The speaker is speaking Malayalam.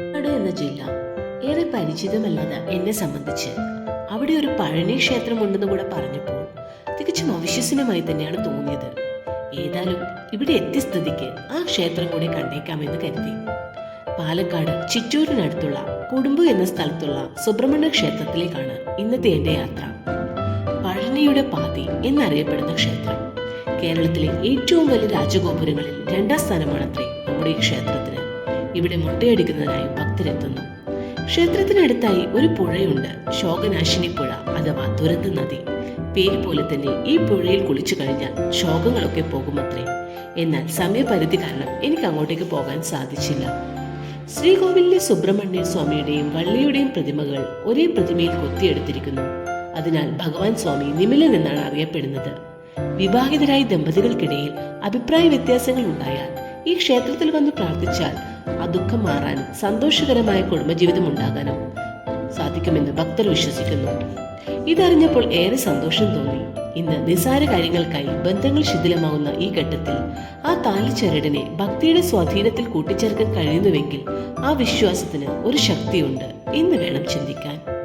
വയനാട് എന്ന ജില്ല. ഏറെ പരിചിതമല്ലാതെ എന്നെ സംബന്ധിച്ച് അവിടെ ഒരു പഴനി ക്ഷേത്രമുണ്ടെന്ന് കൂടെ പറഞ്ഞപ്പോൾ തികച്ചും അവിശ്വസനമായി തന്നെയാണ് തോന്നിയത്. ഏതായാലും ഇവിടെ എത്തിയ സ്ഥിതിക്ക് ആ ക്ഷേത്രം കൂടെ കണ്ടേക്കാമെന്ന് കരുതി. പാലക്കാട് ചിറ്റൂരിനടുത്തുള്ള കുടുംബു എന്ന സ്ഥലത്തുള്ള സുബ്രഹ്മണ്യ ക്ഷേത്രത്തിലേക്കാണ് ഇന്നത്തെ എന്റെ യാത്ര. പഴനിയുടെ പാതി എന്നറിയപ്പെടുന്ന ക്ഷേത്രം. കേരളത്തിലെ ഏറ്റവും വലിയ രാജഗോപുരങ്ങളിൽ രണ്ടാം സ്ഥാനമാണത്രേ നമ്മുടെ ഈ ക്ഷേത്രത്തിന്. ഇവിടെ മുട്ടയടിക്കുന്നതിനായി ഭക്തരെത്തുന്നു. ക്ഷേത്രത്തിനടുത്തായി ഒരു പുഴയുണ്ട്. ശോകനാശിനി പുഴ അഥവാ ദുരന്ത നദി. പേര് പോലെ തന്നെ ഈ പുഴയിൽ കുളിച്ചു കഴിഞ്ഞാൽ ശോകങ്ങളൊക്കെ പോകുമത്രേ. എന്നാൽ സമയപരിധി കാരണം എനിക്ക് അങ്ങോട്ടേക്ക് പോകാൻ സാധിച്ചില്ല. ശ്രീകോവിലിലെ സുബ്രഹ്മണ്യ സ്വാമിയുടെയും വള്ളിയുടെയും പ്രതിമകൾ ഒരേ പ്രതിമയിൽ കൊത്തിയെടുത്തിരിക്കുന്നു. അതിനാൽ ഭഗവാൻ സ്വാമി നിമിലൻ എന്നാണ് അറിയപ്പെടുന്നത്. വിവാഹിതരായ ദമ്പതികൾക്കിടയിൽ അഭിപ്രായ വ്യത്യാസങ്ങൾ ഉണ്ടായാൽ ഈ ക്ഷേത്രത്തിൽ വന്ന് പ്രാർത്ഥിച്ചാൽ ആ ദുഃഖം മാറാനും സന്തോഷകരമായ കുടുംബജീവിതം ഉണ്ടാകാനും സാധിക്കുമെന്ന് ഭക്തർ വിശ്വസിക്കുന്നു. ഇതറിഞ്ഞപ്പോൾ ഏറെ സന്തോഷം തോന്നി. ഇന്ന് നിസാര കാര്യങ്ങൾക്കായി ബന്ധങ്ങൾ ശിഥിലമാവുന്ന ഈ ഘട്ടത്തിൽ ആ താലിച്ചരടിനെ ഭക്തിയുടെ സ്വാധീനത്തിൽ കൂട്ടിച്ചേർക്കാൻ കഴിയുന്നുവെങ്കിൽ ആ വിശ്വാസത്തിന് ഒരു ശക്തിയുണ്ട് എന്ന് വേണം ചിന്തിക്കാൻ.